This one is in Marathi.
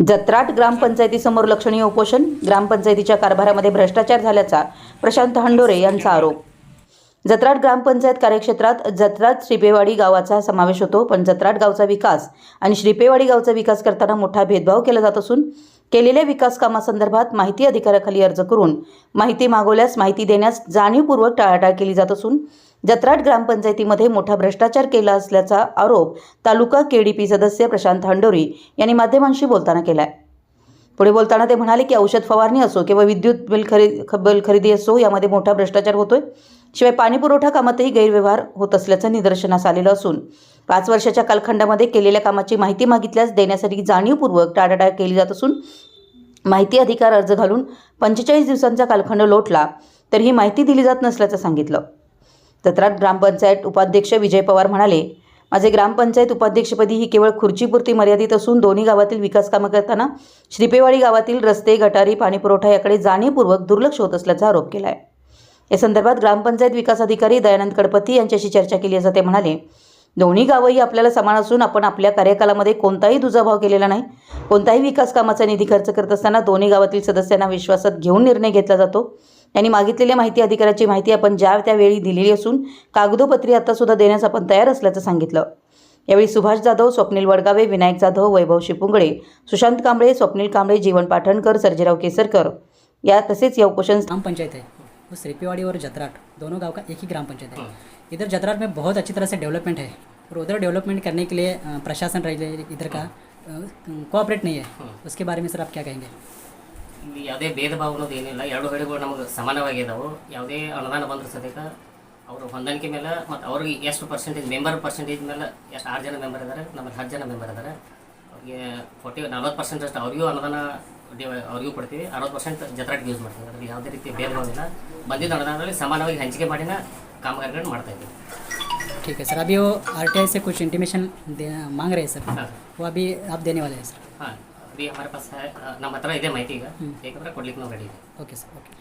जत्राट ग्रामपंचायतीसमोर लक्षणीय उपोषण ग्रामपंचायतीच्या कारभारामध्ये भ्रष्टाचार झाल्याचा प्रशांत हंडोरे यांचा आरोप. जत्राट ग्रामपंचायत कार्यक्षेत्रात जत्राट श्रीपेवाडी गावाचा समावेश होतो पण जत्राट गावचा विकास आणि श्रीपेवाडी गावचा विकास करताना मोठा भेदभाव केला जात असून केलेल्या विकास कामासंदर्भात माहिती अधिकाऱ्याखाली अर्ज करून माहिती मागवल्यास माहिती देण्यास जाणीवपूर्वक टाळाटाळ केली जात असून जत्राट ग्रामपंचायतीमध्ये मोठा भ्रष्टाचार केला असल्याचा आरोप तालुका केडीपी सदस्य प्रशांत हंडोरी यांनी माध्यमांशी बोलताना केला आहे पुढे बोलताना ते म्हणाले की औषध फवारणी असो किंवा विद्युत बिल खरेदी बिल खरेदी असो यामध्ये मोठा भ्रष्टाचार होतोय. शिवाय पाणीपुरवठा कामातही गैरव्यवहार होत असल्याचं निदर्शनास आलेलं असून पाच वर्षाच्या कालखंडामध्ये केलेल्या कामाची माहिती मागितल्यास देण्यासाठी जाणीवपूर्वक टाळाटाळ केली जात असून माहिती अधिकार अर्ज घालून पंचेचाळीस दिवसांचा कालखंड लोटला तर ही माहिती दिली जात नसल्याचं सांगितलं. जत्रात ग्रामपंचायत उपाध्यक्ष विजय पवार म्हणाले माझे ग्रामपंचायत उपाध्यक्षपदी ही केवळ खुर्चीपुरती मर्यादित असून दोन्ही गावातील विकास कामं करताना श्रीपेवाडी गावातील रस्ते गटारी पाणीपुरवठा याकडे जाणीवपूर्वक दुर्लक्ष होत असल्याचा आरोप केला आहे या संदर्भात ग्रामपंचायत विकास अधिकारी दयानंद कडपती यांच्याशी चर्चा केली असं ते म्हणाले दोन्ही गावंही आपल्याला समान असून आपण आपल्या कार्यकालामध्ये कोणताही दुजाभाव केलेला नाही. कोणताही विकास कामाचा निधी खर्च करत असताना दोन्ही गावातील सदस्यांना विश्वासात घेऊन निर्णय घेतला जातो. त्यांनी मागितलेल्या माहिती अधिकाराची माहिती आपण ज्या त्यावेळी दिलेली असून कागदोपत्री आतासुद्धा देण्यास आपण तयार असल्याचं सांगितलं. यावेळी सुभाष जाधव स्वप्नील वडगावे विनायक जाधव वैभव शिपुंगळे सुशांत कांबळे स्वप्नील कांबळे जीवन पाठणकर सर्जेराव केसरकर या तसेच या उपोषण ग्राम पंचायत है वो श्रीपीवाड़ी और जतराट. दोनों गांव का एक ही ग्राम पंचायत है इधर जतराट में बहुत अच्छी तरह से डेवलपमेंट है. और उधर डेवलपमेंट करने के लिए प्रशासन रह इधर का कोऑपरेट नहीं है। उसके बारे में सर आप क्या कहेंगे? ಇಲ್ಲಿ ಯಾವುದೇ ಭೇದ ಭಾವ ಅನ್ನೋದು ಏನಿಲ್ಲ ಎರಡು ಹಳ್ಳಿಗಳು ನಮಗೆ ಸಮಾನವಾಗಿ ಇದಾವೆ ಯಾವುದೇ ಅನುದಾನ ಬಂದ್ರೆ ಸದ್ಯಕ ಅವರು ಹೊಂದಾಣಿಕೆ ಮೇಲೆ ಮತ್ತು ಅವ್ರಿಗೆ ಎಷ್ಟು ಪರ್ಸೆಂಟೇಜ್ ಮೆಂಬರ್ ಪರ್ಸೆಂಟೇಜ್ ಮೇಲೆ ಎಷ್ಟು ಆರು ಜನ ಮೆಂಬರ್ ಇದ್ದಾರೆ ನಮ್ಮಲ್ಲಿ ಹತ್ತು ಜನ ಮೆಂಬರ್ ಇದ್ದಾರೆ ಅವ್ರಿಗೆ ಫೋರ್ಟಿ ನಲ್ವತ್ತು ಪರ್ಸೆಂಟ್ ಅಷ್ಟು ಅವ್ರಿಗೂ ಅನುದಾನ ಡಿವ- ಅವ್ರಿಗೂ ಕೊಡ್ತೀವಿ ಅರವತ್ತು ಪರ್ಸೆಂಟ್ ಜತ್ರಾಟಿಗೆ ಯೂಸ್ ಮಾಡ್ತೀವಿ ಅದ್ರಲ್ಲಿ ಯಾವುದೇ ರೀತಿ ಭೇದ ಭಾವ ಇಲ್ಲ ಬಂದಿದ್ದ ಅನುದಾನದಲ್ಲಿ ಸಮಾನವಾಗಿ ಹಂಚಿಕೆ ಮಾಡಿನ ಕಾಮಗಾರಿಗಳನ್ನ ಮಾಡ್ತಾ ಇದ್ದೀವಿ ठीक है सर अभी वो आर से कुछ इंटीमेशन मांग रहे हैं सर हाँ वो अभी आप देने वाले हैं सर ಹಾಂ ಅಭಿ ಹಮಾರೆ ಪಾಸ್ है ನಮ್ಮ ಹತ್ರ ಇದೆ ಮಾಹಿತಿ ಈಗ ಬೇಕಂದ್ರೆ ಕೊಡ್ಲಿಕ್ಕೆ ನಾವು ರೆಡಿ ಇದೆ ओके सर ओके